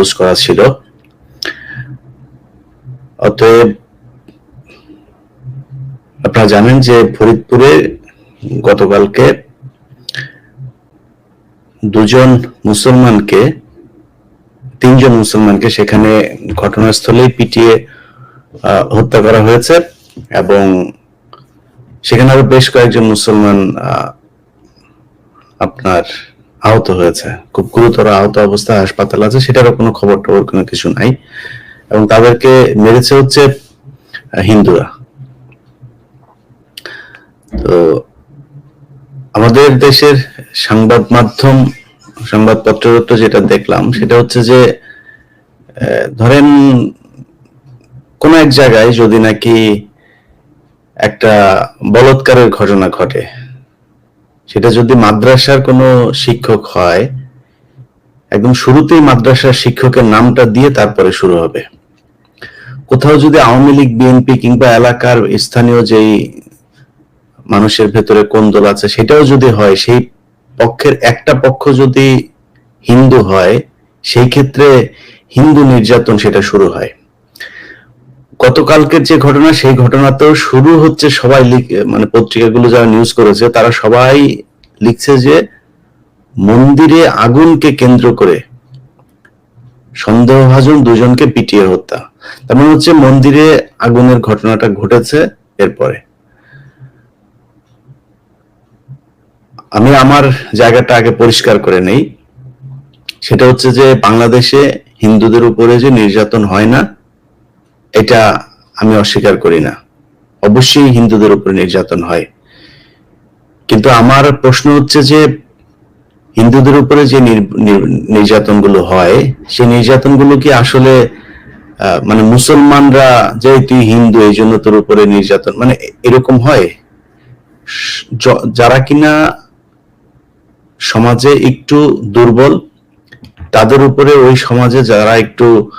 Post করা ছিল। অতএব আপনারা জানেন যে ফরিদপুরে গতকালকে দুজন মুসলমানকে, তিনজন মুসলমানকে সেখানে ঘটনাস্থলেই পিটিয়ে হত্যা করা হয়েছে এবং সেখানে আরও বেশ কয়েকজন মুসলমান আপনার আহত হয়েছে। খুব গুরুতর আহত অবস্থা হাসপাতাল আছে, সেটারও কোনো খবর টবর কোনো কিছু নাই। এবং তাদেরকে মেরেছে হচ্ছে হিন্দুরা। তো আমাদের দেশের সংবাদ মাধ্যম সংবাদপত্র যেটা দেখলাম, সেটা হচ্ছে যে ধরেন কোন এক জায়গায় যদি নাকি একটা বলৎকারের ঘটনা ঘটে সেটা যদি মাদ্রাসার কোনো শিক্ষক হয়, একদম শুরুতেই মাদ্রাসার শিক্ষকের নামটা দিয়ে তারপরে শুরু হবে। কোথাও যদি আওয়ামী লীগ, বিএনপি কিংবা এলাকার স্থানীয় যেই মানুষের ভেতরে কোন্দল আছে, সেটাও যদি হয়, সেই পক্ষের একটা পক্ষ যদি হিন্দু হয়, সেই ক্ষেত্রে হিন্দু নির্যাতন সেটা শুরু হয়। গতকালকের যে ঘটনা, সেই ঘটনা তো শুরু হচ্ছে সবাই মানে পত্রিকাগুলো যারা নিউজ করেছে, তারা সবাই লিখছে যে মন্দিরে আগুনকে কেন্দ্র করে সন্দেহভাজন দুজনকে পিটিয়ে হত্যা। তার মানে হচ্ছে মন্দিরে আগুনের ঘটনাটা ঘটেছে এরপরে। আমি আমার জায়গাটা আগে পরিষ্কার করে নেই। সেটা হচ্ছে যে বাংলাদেশে হিন্দুদের উপরে যে নির্যাতন হয় না এটা আমি অস্বীকার করি না। অবশ্যই হিন্দুদের উপরে নির্যাতন হয়। কিন্তু আমার প্রশ্ন হচ্ছে যে, হিন্দুদের উপরে যে নির- নির- নির্যাতনগুলো হয়, সেই নির্যাতনগুলো কি আসলে মানে মুসলমানরা যে তুই হিন্দু এই জন্য তোর উপরে নির্যাতন মানে এরকম হয়? যারা কিনা সমাজে একটু দুর্বল, তাদের উপরে ওই সমাজে যারা একটু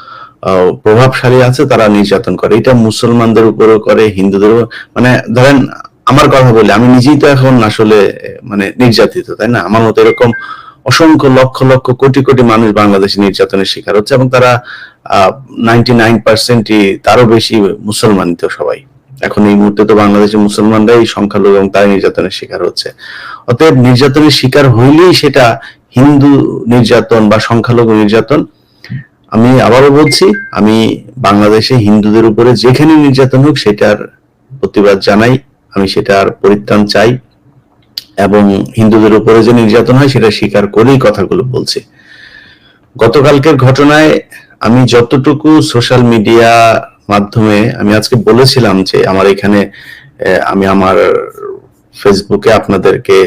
প্রভাবশালী আছে, তারা নির্যাতন করে। এটা মুসলমানদের উপরেও করে, হিন্দুদের মানে ধরেন, আমার কথা বলি, আমি নিজেই তো এখন আসলে মানে নির্যাতিত, তাই না? আমার মতো এরকম অসংখ্য লক্ষ লক্ষ কোটি কোটি মানুষ বাংলাদেশে নির্যাতনের শিকার হচ্ছে এবং তারা নাইনটি নাইন পার্সেন্টই তারও বেশি মুসলমানই তো সবাই। এখন এই মুহূর্তে তো বাংলাদেশের মুসলমানরাই সংখ্যালঘু এবং তাই নির্যাতনের শিকার হচ্ছে। অতএব নির্যাতনের শিকার হইলেই সেটা হিন্দু নির্যাতন বা সংখ্যালঘু নির্যাতন আমি আবারও বলছি, আমি বাংলাদেশে হিন্দুদের উপরে যেখানে নির্যাতন হোক সেটার প্রতিবাদ জানাই, আমি সেটার পরিত্রাণ চাই এবং হিন্দুদের উপরে যে নির্যাতন হয় সেটা স্বীকার করেই কথাগুলো বলছি। গতকালকের ঘটনায় আমি যতটুকু সোশ্যাল মিডিয়া মাধ্যমে আমি আজকে বলেছিলাম যে আমার এখানে আমি আমার ফেসবুকে আপনাদেরকে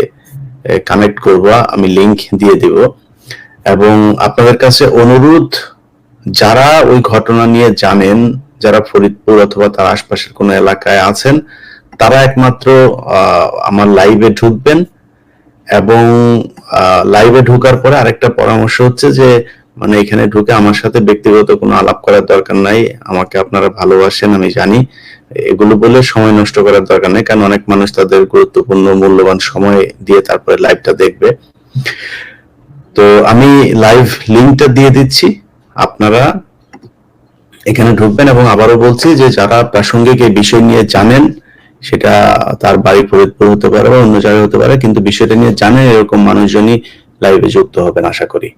কানেক্ট করব, আমি লিংক দিয়ে দিব এবং আপনাদের কাছে অনুরোধ যারা ওই ঘটনা নিয়ে জানেন, যারা ফরিদপুর অথবা তার আশপাশের কোনো এলাকায় আছেন, তারা একমাত্র আমার লাইভে ঢুকবেন এবং লাইভে ঢোকার পরে আরেকটা পরামর্শ হচ্ছে যে মানে এখানে ঢুকে আমার সাথে ব্যক্তিগত কোনো আলাপ করার দরকার নাই, আমাকে আপনারা ভালোবাসেন, আমি জানি। এগুলো বলে সময় নষ্ট করার দরকার নেই, কারণ অনেক মানুষ তাদের গুরুত্বপূর্ণ, মূল্যবান সময় দিয়ে তারপরে লাইভটা দেখবে। তো আমি লাইভ লিংকটা দিয়ে দিচ্ছি। আপনারা এখানে ঢুকবেন এবং আবারও বলছি যে যারা প্রাসঙ্গিক এই বিষয় নিয়ে জানেন, সেটা তার বাড়ি ফরিদপুর হতে পারে বা অন্য জায়গায় হতে পারে, কিন্তু বিষয়টা নিয়ে জানেন এরকম মানুষজনই লাইভে যুক্ত হবেন আশা করি।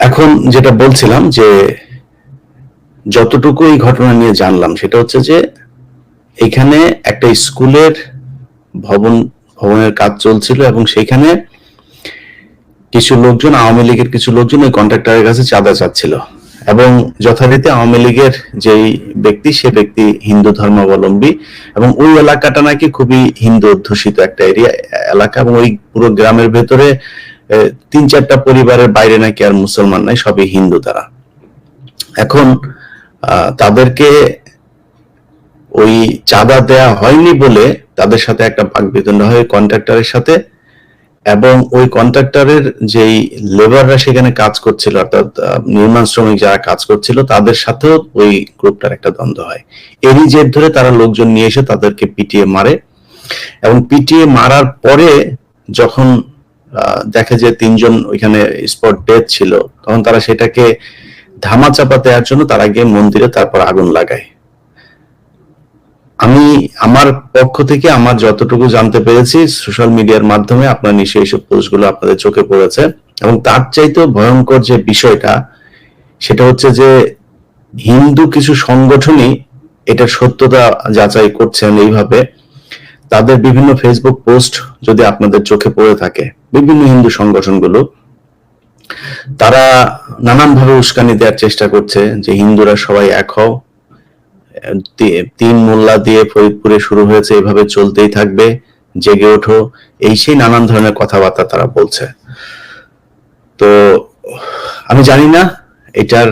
এখন যেটা বলছিলাম যে যতটুকু এই ঘটনা নিয়ে জানলাম, সেটা হচ্ছে যে এখানে একটা স্কুলের ভবন, ভবনের কাজ চলছিল এবং সেখানে কিছু লোকজন আওয়ামী লীগের, কিছু লোকজন ওই কন্ট্রাক্টরের কাছে চাঁদা চাচ্ছিল। এবং যথারীতি আওয়ামী লীগের যেই ব্যক্তি, সে ব্যক্তি হিন্দু ধর্মাবলম্বী এবং ওই এলাকাটা নাকি খুবই হিন্দু অধ্যুষিত একটা এরিয়া এলাকা এবং ওই পুরো গ্রামের ভেতরে তিন চারটা পরিবারের বাইরে নাকি আর মুসলমান নাই, সবই হিন্দু তারা। এখন তাদেরকে ওই চাঁদা দেয়া হয়নি বলে তাদের সাথে একটা বাকবিতণ্ডা হয় কন্ট্রাক্টরের সাথে। এবং ওই কন্ট্রাক্টরের যেই লেবাররা সেখানে কাজ করছিল, অর্থাৎ নির্মাণ শ্রমিক যারা কাজ করছিল, তাদের সাথেও ওই গ্রুপটার একটা দ্বন্দ্ব হয়। এরই জের ধরে তারা লোকজন নিয়ে এসে তাদেরকে পিটিয়ে মারে এবং পিটিয়ে মারার পরে যখন দেখে যে তিনজন ওইখানে স্পট ডেথ ছিল, তখন তারা সেটাকে ধামা চাপা দেওয়ার জন্য তারা গিয়ে মন্দিরে তারপর আগুন লাগায়। আমি আমার পক্ষ থেকে আমার যতটুকু জানতে পেরেছি সোশ্যাল মিডিয়ার মাধ্যমে আপনার নিশ্চয়ই এইসব পোস্টগুলো আপনাদের চোখে পড়েছে। এবং তার চাইতেও ভয়ঙ্কর যে বিষয়টা, সেটা হচ্ছে যে হিন্দু কিছু সংগঠনই এটার সত্যতা যাচাই করছেন এইভাবে। তাদের বিভিন্ন ফেসবুক পোস্ট যদি আপনাদের চোখে পড়ে থাকে, বিভিন্ন হিন্দু সংগঠনগুলো, তারা নানানভাবে উস্কানি দেওয়ার চেষ্টা করছে যে হিন্দুরা সবাই এক হও। তিন মোল্লা দিয়ে ফরিদপুরে শুরু হয়েছে, এভাবে চলতেই থাকবে, জেগে ওঠো। এই সেই নানান ধরনের কথাবার্তা তারা বলছে। তো, আমি জানি না এটার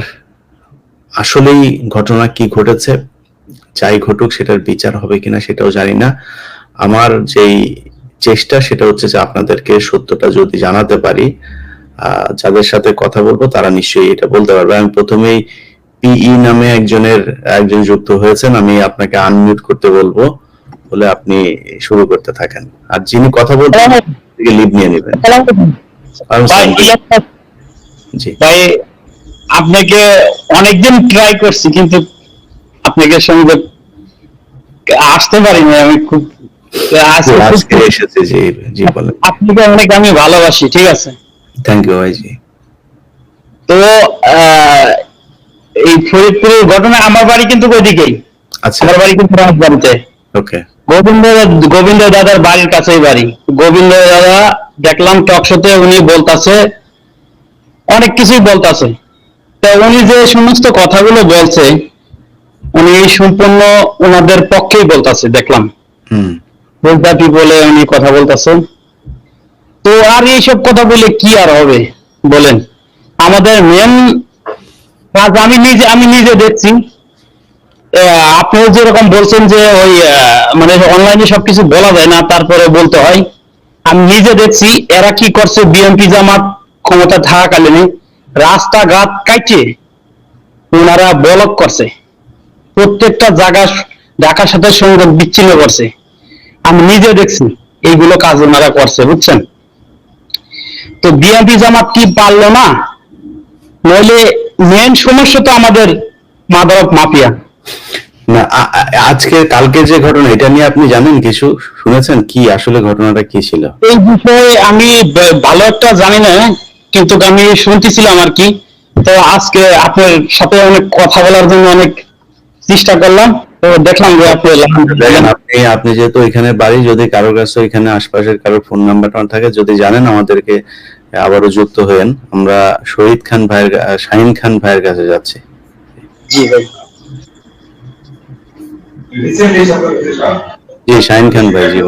আসলেই ঘটনা কি ঘটেছে, যাই ঘটুক সেটার বিচার হবে কিনা সেটাও জানি না। আমার যেই চেষ্টা সেটা হচ্ছে যে আপনাদেরকে সত্যটা যদি জানাতে পারি যাদের সাথে কথা বলব তারা নিশ্চয়ই এটা বলতে পারবে। আমি প্রথমেই পিই নামে একজনের একজন যুক্ত হয়েছেন আমি আপনাকে আনমিউট করতে বলব বলে আপনি শুরু করতে থাকেন। আর যিনি কথা বলছেন থেকে লিভ নিয়ে নেবেন। ভাই জি। ভাই আপনাকে অনেকদিন ট্রাই করছি কিন্তু আপনাকে সঙ্গে আসতে পারিনি আমি খুব আজকে এসেছে জি জি বলেন। আপনাকে অনেক আমি ভালোবাসি ঠিক আছে? থ্যাংক ইউ ভাই জি তো আহ, এই ফরিদপুরের ঘটনা আমার বাড়ি কিন্তু ওইদিকেই। আচ্ছা। আমার বাড়ি কিন্তু রাজবাড়িতে ওকে। গোবিন্দ গোবিন্দ দাদার বাড়ির কাছেই বাড়ি। গোবিন্দ দাদা দেখলাম টকশোতে উনি বলতাছে অনেক কিছুই বলতাছে। তা উনি যে সমস্ত কথাগুলো বলছে উনি সম্পূর্ণ ওনাদের পক্ষেই বলতাছে দেখলাম। হুম। বলতাটি বলে উনি কথা বলতাছে। তো আর এইসব কথা বলে কি আর হবে? বলেন। আমাদের মেন আমি নিজে আমি নিজে দেখছি। আপনি যেরকম বলছেন যে ওই মানে অনলাইনে সবকিছু বলা যায় না, তারপরে বলতে হয়। আমি নিজে দেখছি, এরা কি করছে বিএনপি জামাত ক্ষমতা থাকাকালীন রাস্তাঘাট কাটে ওনারা ব্লক করছে। প্রত্যেকটা জায়গা ঢাকার সাথে সংযোগ বিচ্ছিন্ন করছে। আমি নিজে দেখছি, এইগুলো কাজ ওনারা করছে, বুঝছেন? তো বিএনপি জামাত কি পারল না? নইলে মেন সমস্যা তো আমাদের মাদক মাফিয়া। না আজকে কালকে যে ঘটনা এটা নিয়ে আপনি জানেন কিছু? শুনেছেন কি আসলে ঘটনাটা কি ছিল? এই বিষয়ে আমি ভালো একটা জানি না কিন্তু আমি শুনতেছিলাম আর কি। তো আজকে আপনার সাথে অনেক কথা বলার জন্য অনেক চেষ্টা করলাম। তো দেখলাম যে আপনি আপনি আপনি যেহেতু এখানে বাড়ি যদি কারোর কাছে এখানে আশপাশের কারোর ফোন নাম্বারটা থাকে যদি জানেন আমাদেরকে আবারও যুক্ত হয়েন। আমরা শহীদ খান ভাইয়ের শাহিন খান ভাইয়ের কাছে যাচ্ছি। জি ভাই। জি শাহিন খান ভাই আসবে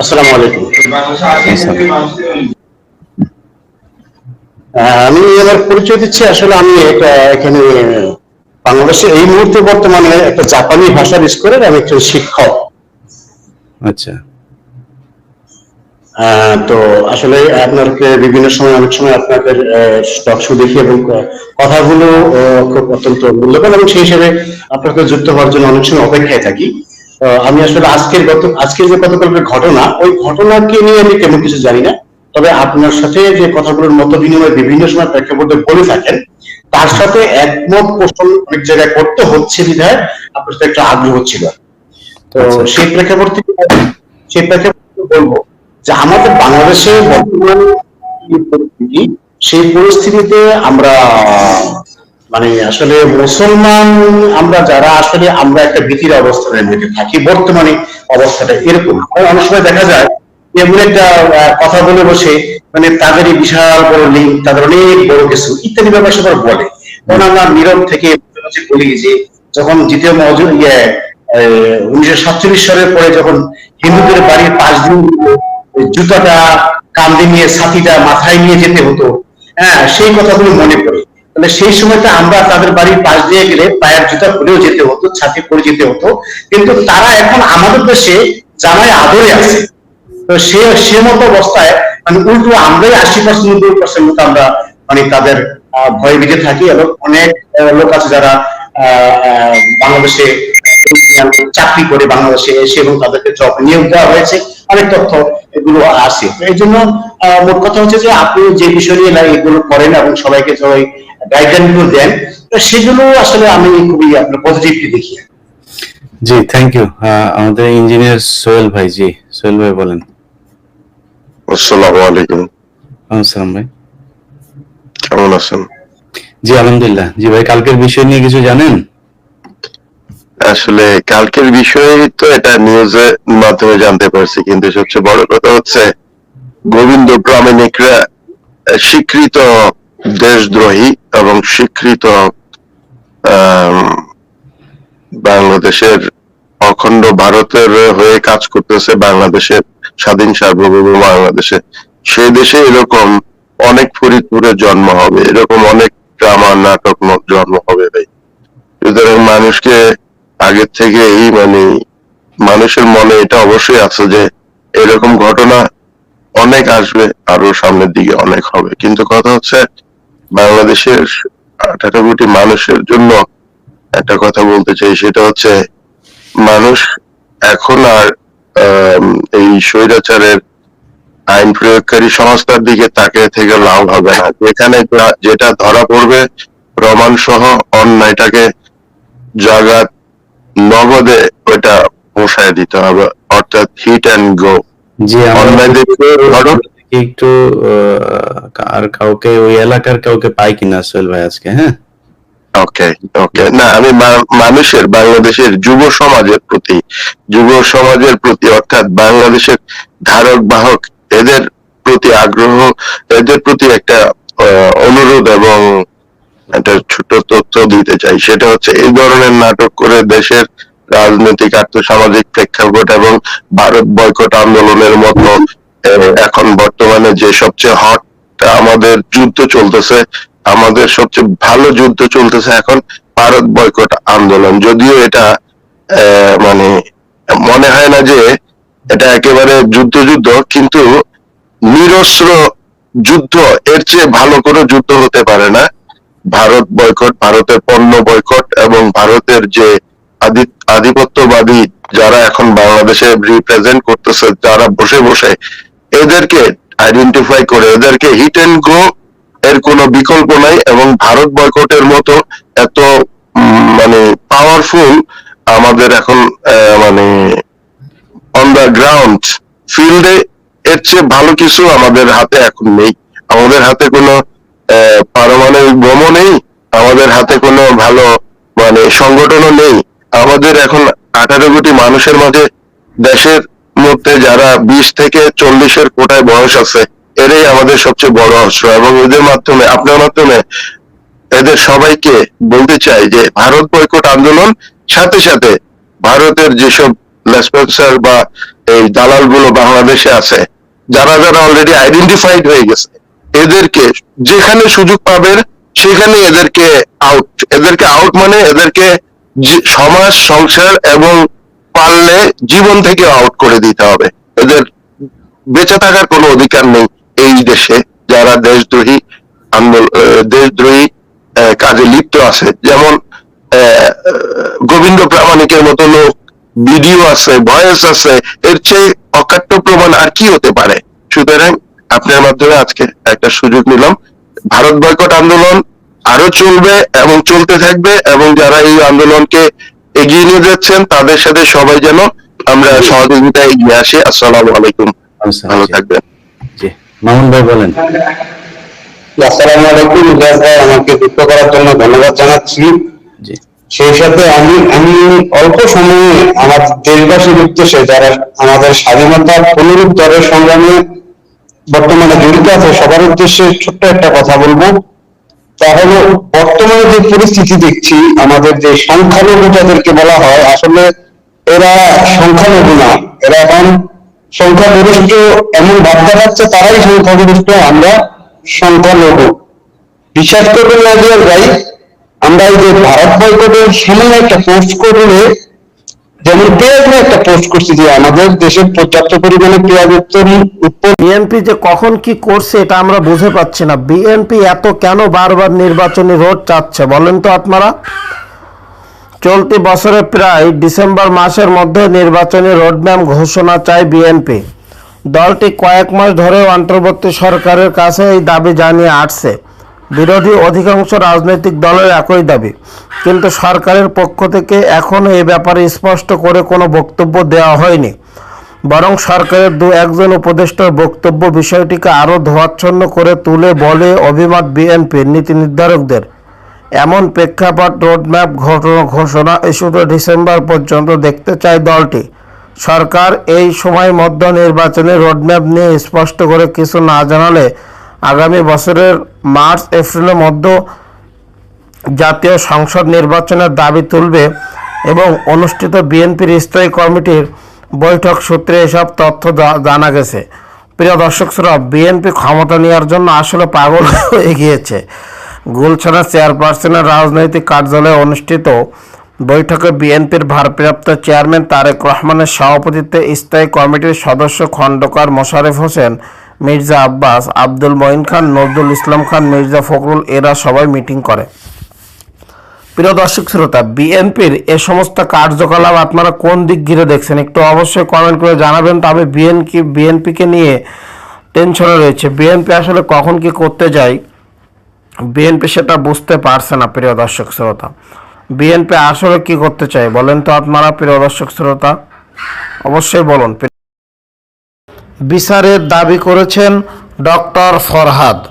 আসসালামু আলাইকুম। আমি আমার পরিচয় দিচ্ছি। আসলে আমি একটা এখানে বাংলাদেশে এই মুহূর্তে বর্তমানে একটা জাপানি ভাষার স্কুলের আমি একজন শিক্ষক। আচ্ছা। তো আসলে আপনাকে বিভিন্ন সময় অনেক সময় আপনাদের স্টক শো দেখি এবং কথাগুলো খুব অত্যন্ত মূল্যবান এবং সেই হিসেবে আপনাকে যুক্ত হওয়ার জন্য অনেক সময় অপেক্ষায় থাকি। আমি আসলে আজকের গত আজকের যে গতকালকের ঘটনা ওই ঘটনাকে নিয়ে আমি তেমন কিছু জানি না। তবে আপনার সাথে যে কথাগুলোর মত বিনিময় বিভিন্ন সময় প্রেক্ষাপটে বলে থাকেন তার সাথে একমত পোষণ অনেক জায়গায় করতে হচ্ছে বিধায় আপনার সাথে একটা আগ্রহ ছিল। তো আচ্ছা। সেই প্রেক্ষাপট থেকে সেই প্রেক্ষাপট বলব যে আমাদের বাংলাদেশে বর্তমান সেই পরিস্থিতিতে আমরা মানে আসলে মুসলমান আমরা যারা, আসলে আমরা একটা ভীতির অবস্থানের মধ্যে থাকি। বর্তমানে অবস্থাটা এরকম। অনেক সময় দেখা যায় এমন একটা কথা বলে বসে মানে তাদেরই বিশাল বড় লিঙ্ক তাদের অনেক বড় কিছু ইত্যাদি ব্যাপার স্যাপার বলে। তখন আমরা নীরব থেকে বলি যে, যখন দ্বিতীয় মহাযুদ্ধ ইয়ে উনিশশো সাতচল্লিশ সালের পরে যখন হিন্দুদের বাড়ির পাঁচ দিন জুতাটা, কান্দে নিয়ে, ছাতিটা মাথায় নিয়ে যেতে হতো। হ্যাঁ সেই কথাগুলো মনে পড়ে। তাহলে সেই সময়টা আমরা তাদের বাড়ির পাশ দিয়ে গেলে পায়ের জুতা খুলেও যেতে হতো, ছাতি পরে যেতে হতো। কিন্তু তারা এখন আমাদের দেশে জামাই আদরে আছে। তো সে সে মতো অবস্থায় মানে উল্টো আমরাই আশি পার্সেন্ট, নব্বই পার্সেন্ট মতো আমরা মানে তাদের ভয়ে বিজে থাকি এবং অনেক লোক আছে যারা বাংলাদেশে চাকরি করে বাংলাদেশে এসে এবং তাদেরকে জব নিয়োগ দেওয়া হয়েছে অনেক তথ্য এগুলো আছে। তো এই জন্য মোট কথা হচ্ছে যে আপনি যে বিষয় নিয়ে এগুলো করেন এবং সবাইকে সবাই গাইডলাইনগুলো দেন তো সেগুলো আসলে আমি খুবই আপনার পজিটিভলি দেখি। জি থ্যাংক ইউ আমাদের ইঞ্জিনিয়ার সোহেল ভাই জি সোহেল ভাই বলেন। আসসালামু আলাইকুম। আসসালাম ভাই। কেমন আছেন? জি আলহামদুলিল্লাহ। জি ভাই কালকের বিষয় নিয়ে কিছু জানেন? আসলে কালকের বিষয়ে তো এটা নিউজের মাধ্যমে জানতে পারছি, কিন্তু সবচেয়ে বড় কথা হচ্ছে গোবিন্দ প্রামাণিকরা স্বীকৃত দেশদ্রোহী এবং স্বীকৃত বাংলাদেশের অখণ্ড ভারতের হয়ে কাজ করতেছে বাংলাদেশের স্বাধীন সার্বভৌম বাংলাদেশে। সেই দেশে এরকম অনেক ফরিদপুরের জন্ম হবে, এরকম অনেক ড্রামা নাটক জন্ম হবে ভাই। সুতরাং মানুষকে আগের থেকেই মানে মানুষের মনে এটা অবশ্যই আছে যে এরকম ঘটনা অনেক আসবে আরও সামনের দিকে অনেক হবে। কিন্তু কথা হচ্ছে, বাংলাদেশের আঠারো কোটি মানুষের জন্য একটা কথা বলতে চাই, সেটা হচ্ছে মানুষ এখন আর এই স্বৈরাচারের আইন প্রয়োগকারী সংস্থার দিকে তাকে থেকে লাভ হবে না। যেখানে যেটা ধরা পড়বে প্রমাণ সহ অন্যায়টাকে জাগাত নগদে ওটা পোষায় দিতে হবে অর্থাৎ হিট অ্যান্ড গো দেখি একটু আর কাউকে ওই এলাকার কাউকে পাই কিনা সোহেল ভাই আজকে হ্যাঁ? ওকে ওকে না আমি মানুষের বাংলাদেশের যুব সমাজের প্রতি যুব সমাজের প্রতি অর্থাৎ বাংলাদেশের ধারক বাহক এদের প্রতি আগ্রহ এদের প্রতি একটা অনুরোধ এবং একটা ছোট তথ্য দিতে চাই। সেটা হচ্ছে এই ধরনের নাটক করে দেশের রাজনৈতিক, আর্থসামাজিক প্রেক্ষাপট এবং ভারত বয়কট আন্দোলনের মতো এখন বর্তমানে যে সবচেয়ে হট আমাদের যুদ্ধ চলতেছে, আমাদের সবচেয়ে ভালো যুদ্ধ চলতেছে এখন ভারত বয়কট আন্দোলন। যদিও এটা মানে মনে হয় না যে এটা একেবারে যুদ্ধ যুদ্ধ, কিন্তু নিরস্ত্র যুদ্ধ এর চেয়ে ভালো করে যুদ্ধ হতে পারে না। ভারত বয়কট, ভারতের পণ্য বয়কট এবং ভারতের যে আধিপত্যবাদী যারা এখন বাংলাদেশে রিপ্রেজেন্ট করতেছে, যারা বসে বসে এদেরকে আইডেন্টিফাই করে, এদেরকে হিট এন্ড গো এর কোনো বিকল্প নাই এবং ভারত বয়কটের মতো এত মানে পাওয়ারফুল আমাদের এখন মানে অন দ্য গ্রাউন্ড ফিল্ডে এর চেয়ে ভালো কিছু আমাদের হাতে এখন নেই। আমাদের হাতে কোনো পারমাণবিক বোমও নেই, আমাদের হাতে কোনো ভালো মানে সংগঠনও নেই। আমাদের এখন আঠারো কোটি মানুষের মাঝে দেশের মধ্যে যারা বিশ থেকে চল্লিশের কোটায় বয়স আছে, এরাই আমাদের সবচেয়ে বড় অস্ত্র। এবং এদের মাধ্যমে, আপনার মাধ্যমে এদের সবাইকে বলতে চাই যে, ভারত বয়কট আন্দোলন, সাথে সাথে ভারতের যেসব বা এই দালালগুলো বাংলাদেশে আছে, যারা যারা অলরেডি আইডেন্টিফাইড হয়ে গেছে এদেরকে যেখানে সুযোগ পাবেন, সেখানে এদেরকে আউট এদেরকে আউট মানে এদেরকে সমাজ, সংসার এবং পারলে জীবন থেকে আউট করে দিতে হবে। এদের বেঁচে থাকার কোনো অধিকার নেই এই দেশে। যারা দেশদ্রোহী আন্দোলন দেশদ্রোহী কাজে লিপ্ত আছে। যেমন গোবিন্দ প্রামাণিকের মতো লোক ভিডিও আছে, ভয়েস আছে, এর চেয়ে অকাট্য প্রমাণ আর কি হতে পারে? সুতরাং আপনার মাধ্যমে আজকে একটা সুযোগ নিলাম। ভারত বয়কট আন্দোলন আরও চলবে এবং চলতে থাকবে এবং যারা এই আন্দোলনকে এগিয়ে নিয়ে যাচ্ছেন তাদের সাথে সবাই যেন আমরা সহযোগিতা এগিয়ে আসি। আসসালামু আলাইকুম। ভালো থাকবেন। মামুন ভাই বলেন। আসসালামু আলাইকুম ইজাজ ভাই আমাকে যুক্ত করার জন্য ধন্যবাদ জানাচ্ছি। সেই সাথে আমি আমি অল্প সময়ে আমার দেশবাসীর উদ্দেশ্যে যারা আমাদের স্বাধীনতা পুনরুদ্ধারের সংগ্রামে বর্তমানে জড়িত আছে, সবার উদ্দেশ্যে ছোট্ট একটা কথা বলব। তা হলো, বর্তমানে যে পরিস্থিতি দেখছি, আমাদের যে সংখ্যালঘু যাদেরকে বলা হয়, আসলে এরা সংখ্যালঘু না, এরা এখন সংখ্যাগরিষ্ঠ, এমন ভাব দেখাচ্ছে তারাই সংখ্যাগরিষ্ঠ, আমরা সংখ্যালঘু। বিশ্বাস করবেন না ভাই, আমরা এই যে ভারত বয়কটের সামনে একটা পোস্ট করলে যেমন পেঁয়াজ নিয়ে একটা পোস্ট করছি যে আমাদের দেশে পর্যাপ্ত পরিমাণে পেঁয়াজ উৎপাদন বিএনপি যে কখন কি করছে এটা আমরা বুঝে পাচ্ছি না। বিএনপি এত কেন বারবার নির্বাচনী রোড চাচ্ছে বলেন তো আপনারা? চলতি বছরে প্রায় ডিসেম্বর মাসের মধ্যে নির্বাচনী রোডম্যাপ ঘোষণা চায় বিএনপি দলটি কয়েক মাস ধরে অন্তর্বর্তী সরকারের কাছে এই দাবি জানিয়ে আসছে। বিরোধী অধিকাংশ রাজনৈতিক দলের একই দাবি। কিন্তু সরকারের পক্ষ থেকে এখনও এ ব্যাপারে স্পষ্ট করে কোনো বক্তব্য দেওয়া হয়নি। বরং সরকারের দু একজন উপদেষ্টার বক্তব্য বিষয়টিকে আরও ধোয়াচ্ছন্ন করে তুলে বলে অভিমত বিএনপির নীতি নির্ধারকদের। এমন প্রেক্ষাপট রোডম্যাপ ঘটনা ঘোষণা ইস্যুতে ডিসেম্বর পর্যন্ত দেখতে চায় দলটি। সরকার এই সময় মধ্য নির্বাচনে রোডম্যাপ নিয়ে স্পষ্ট করে কিছু না জানালে আগামী বছরের মার্চ, এপ্রিলের মধ্যে জাতীয় সংসদ নির্বাচনের দাবি তুলবে এবং অনুষ্ঠিত বিএনপির স্থায়ী কমিটির বৈঠক সূত্রে এসব তথ্য জানা গেছে। প্রিয় দর্শক শ্রোতা, বিএনপি ক্ষমতা নেওয়ার জন্য আসলে পাগল হয়ে গিয়েছে। গুলছানা চেয়ারপারসনের রাজনৈতিক কার্যালয়ে অনুষ্ঠিত বৈঠকে বিএনপির ভারপ্রাপ্ত চেয়ারম্যান তারেক রহমানের সভাপতিত্বে স্থায়ী কমিটির সদস্য খন্দকার মোশারেফ হোসেন মির্জা আব্বাস, আব্দুল মঈন খান, নজরুল ইসলাম খান, মির্জা ফখরুল এরা সবাই মিটিং করে। প্রিয় দর্শক শ্রোতা, বিএনপির এ সমস্ত কার্যকলাপ আপনারা কোন দিক ঘিরে দেখছেন একটু অবশ্যই কমেন্ট করে জানাবেন, তবে বিএনপি বিএনপিকে নিয়ে টেনশনে রয়েছে। বিএনপি আসলে কখন কি করতে যায়, বিএনপি সেটা বুঝতে পারছে না, প্রিয় দর্শক শ্রোতা। বিএনপি আসলে কি করতে চায়, বলেন তো আপনারা, প্রিয় দর্শক শ্রোতা। অবশ্যই বলুন বিচারের দাবি করেছেন ডক্টর ফরহাদ।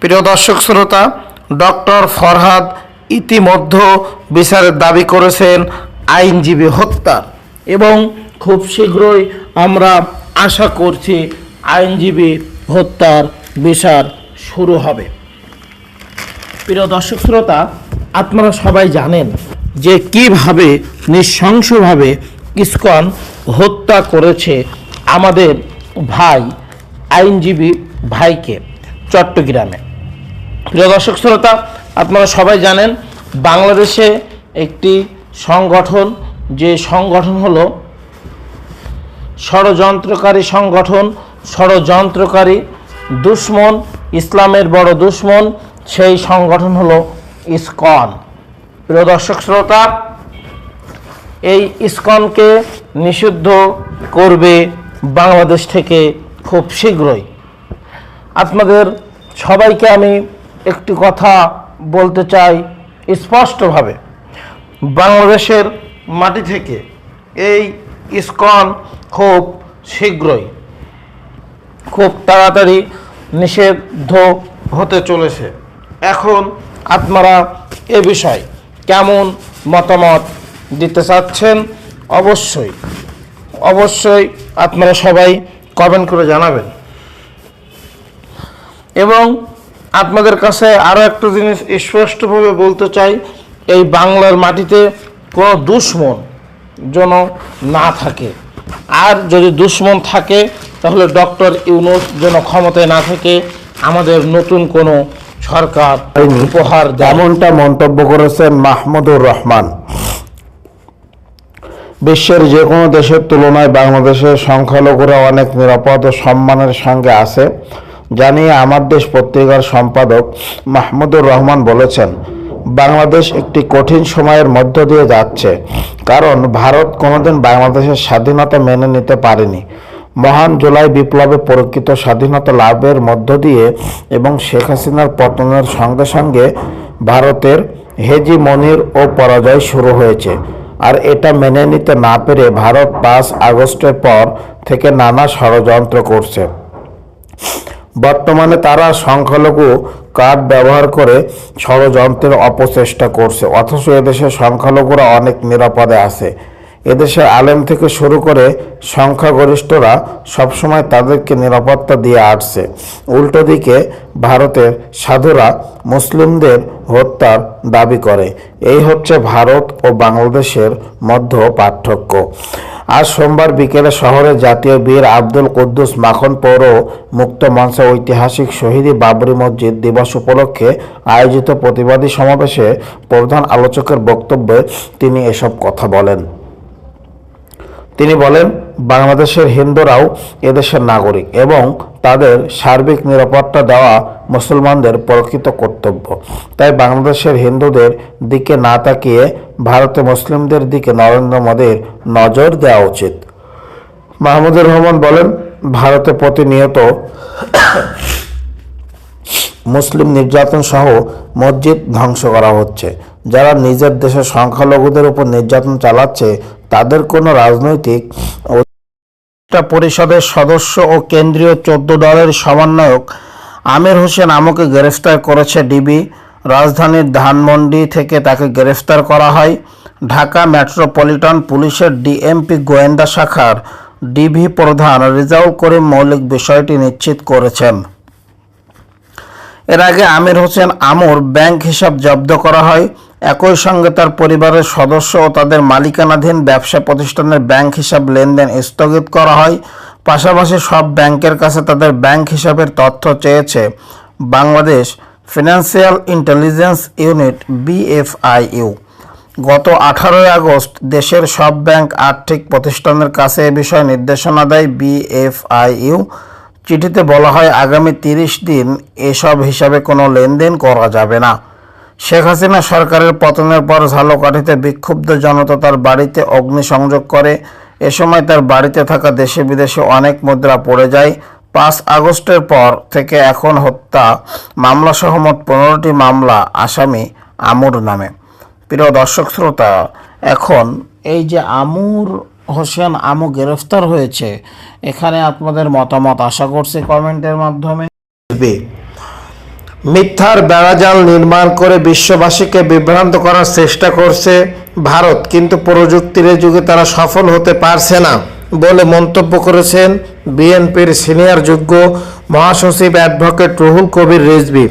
প্রিয় দর্শক শ্রোতা, ডক্টর ফরহাদ ইতিমধ্যে বিচারের দাবি করেছেন আইনজীবী হত্যা। এবং খুব শীঘ্রই আমরা আশা করছি আইনজীবী হত্যার বিচার শুরু হবে। প্রিয় দর্শক শ্রোতা, আপনারা সবাই জানেন যে কীভাবে নৃশংসভাবে ইসকন হত্যা করেছে আমাদের ভাই, আইনজীবী ভাইকে চট্টগ্রামে। প্রিয় দর্শক শ্রোতা, আপনারা সবাই জানেন, বাংলাদেশে একটি সংগঠন, যে সংগঠন হলো ষড়যন্ত্রকারী সংগঠন, ষড়যন্ত্রকারী দুশ্মন, ইসলামের বড় দুশ্মন, সেই সংগঠন হলো ইসকন। প্রিয় দর্শক শ্রোতা, এই ইসকনকে নিষিদ্ধ করবে বাংলাদেশ থেকে খুব শীঘ্রই। আপনাদের সবাইকে আমি একটি কথা বলতে চাই স্পষ্টভাবে। বাংলাদেশের মাটি থেকে এই ইসকন খুব শীঘ্রই, খুব তাড়াতাড়ি নিষিদ্ধ হতে চলেছে। এখন আপনারা এ বিষয়ে কেমন মতামত দিতে চাচ্ছেন? অবশ্যই অবশ্যই আপনারা সবাই কমেন্ট করে জানাবেন। এবং আপনাদের কাছে আরও একটা জিনিস স্পষ্টভাবে বলতে চাই এই বাংলার মাটিতে কোনো দুশ্মন যেন না থাকে। আর যদি দুশ্মন থাকে তাহলে ডক্টর ইউনুস যেন ক্ষমতায় না থাকে আমাদের নতুন কোনো সরকার উপহার যেমনটা মন্তব্য করেছেন মাহমুদুর রহমান। বিশ্বের যে কোনো দেশের তুলনায় বাংলাদেশের সংখ্যালঘুরা অনেক নিরাপদ ও সম্মানের সঙ্গে আছে, জানিয়ে আমার দেশ পত্রিকার সম্পাদক মাহমুদুর রহমান বলেছেন, বাংলাদেশ একটি কঠিন সময়ের মধ্য দিয়ে যাচ্ছে, কারণ ভারত কোনোদিন বাংলাদেশের স্বাধীনতা মেনে নিতে পারেনি। মহান জুলাই বিপ্লবে প্রকৃত স্বাধীনতা লাভের মধ্য দিয়ে এবং শেখ হাসিনার পতনের সঙ্গে সঙ্গে ভারতের হেজিমনির ও পরাজয় শুরু হয়েছে। আর এটা মেনে নিতে না পেরে ভারত পাঁচ আগস্টের পর থেকে নানা ষড়যন্ত্র করছে। বর্তমানে তারা সংখ্যালঘু কার্ড ব্যবহার করে ষড়যন্ত্রের অপচেষ্টা করছে, অথচ এদেশে সংখ্যালঘুরা অনেক নিরাপদে আছে। এদেশে আলেম থেকে শুরু করে সংখ্যাগরিষ্ঠরা সবসময় তাদেরকে নিরাপত্তা দিয়ে আসছে। উল্টো দিকে ভারতের সাধুরা মুসলিমদের হত্যার দাবি করে। এই হচ্ছে ভারত ও বাংলাদেশের মধ্য পার্থক্য। আজ সোমবার বিকেলে শহরে জাতীয় বীর আব্দুল কুদ্দুস মাখন পৌর মুক্ত মঞ্চে ঐতিহাসিক শহীদি বাবরি মসজিদ দিবস উপলক্ষে আয়োজিত প্রতিবাদী সমাবেশে প্রধান আলোচকের বক্তব্যে তিনি এসব কথা বলেন। তিনি বলেন, বাংলাদেশের হিন্দুরাও এদেশের নাগরিক এবং তাদের সার্বিক নিরাপত্তা দেওয়া মুসলমানদের প্রকৃত কর্তব্য। তাই বাংলাদেশের হিন্দুদের দিকে না তাকিয়ে ভারতে মুসলিমদের দিকে নরেন্দ্র মোদীর নজর দেওয়া উচিত। মাহমুদুর রহমান বলেন, ভারতে প্রতিনিয়ত মুসলিম নির্যাতন সহ মসজিদ ধ্বংস করা হচ্ছে। যারা নিজের দেশের সংখ্যালঘুদের উপর নির্যাতন চালাচ্ছে তাদের কোনো রাজনৈতিক পরিষদের সদস্য ও কেন্দ্রীয় চোদ্দ দলের সমন্বয়ক আমির হোসেন আমুকে গ্রেফতার করেছে ডিবি। রাজধানীর ধানমন্ডি থেকে তাকে গ্রেফতার করা হয়। ঢাকা মেট্রোপলিটন পুলিশের ডিএমপি গোয়েন্দা শাখার ডিবি প্রধান রেজাউল করিম মৌলিক বিষয়টি নিশ্চিত করেছেন। এর আগে আমির হোসেন আমর ব্যাংক হিসাব জব্দ করা হয়। একই সঙ্গে তার পরিবারের সদস্য ও তাদের মালিকানাধীন ব্যবসা প্রতিষ্ঠানের ব্যাংক হিসাব লেনদেন স্থগিত করা হয়। পাশাপাশি সব ব্যাংকের কাছে তাদের ব্যাংক হিসাবের তথ্য চেয়েছে Bangladesh financial intelligence unit, BFIU. গত আঠারোই আগস্ট দেশের সব ব্যাংক আর্থিক প্রতিষ্ঠানের কাছে এ বিষয়ে নির্দেশনা দেয় বিএফআইইউ। চিঠিতে বলা হয়, আগামী তিরিশ দিন এসব হিসাবে কোনো লেনদেন করা যাবে না। শেখ হাসিনা সরকারের পতনের পর ঝালকাঠিতে বিক্ষুব্ধ জনতা তার বাড়িতে অগ্নিসংযোগ করে। এ সময় তার বাড়িতে থাকা দেশে বিদেশে অনেক মুদ্রা পড়ে যায়। পাঁচ আগস্টের পর থেকে এখন হত্যা মামলা সহ মোট পনেরোটি মামলা আসামি আমুর নামে। প্রিয় দর্শক শ্রোতা, এখন এই যে আমুর হোসেন আমু গ্রেফতার হয়েছে, এখানে আপনাদের মতামত আশা করছি কমেন্টের মাধ্যমে। মিথ্যার বেড়াজাল নির্মাণ করে বিশ্ববাসীকে বিভ্রান্ত করার চেষ্টা করছে ভারত, কিন্তু প্রযুক্তির যুগে তারা সফল হতে পারছে না বলে মন্তব্য করেছেন বিএনপির সিনিয়র যোগ্য মহাসচিব অ্যাডভোকেট রুহুল কবির রিজভী।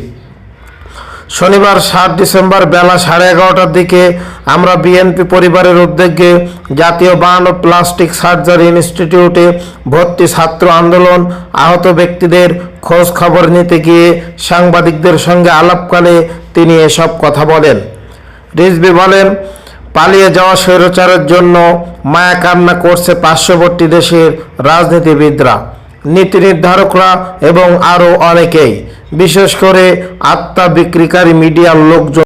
শনিবার সাত ডিসেম্বর বেলা সাড়ে এগারোটার দিকে আমরা বিএনপি পরিবারের উদ্যোগে জাতীয় বান ও প্লাস্টিক সার্জারি ইনস্টিটিউটে ভর্তি ছাত্র আন্দোলন, আহত ব্যক্তিদের খোঁজ খবর নিতে গিয়ে সাংবাদিকদের সঙ্গে আলাপকালে তিনি এসব কথা বলেন। রিজবি বলেন, পালিয়ে যাওয়া স্বৈরাচারের জন্য মায়া কান্না করছে পার্শ্ববর্তী দেশের রাজনীতিবিদরা। নীতি নির্ধারকরা এবং আরও অনেকেই। বিশেষ করে আত্মা বিক্রিকারী মিডিয়ার লোকজন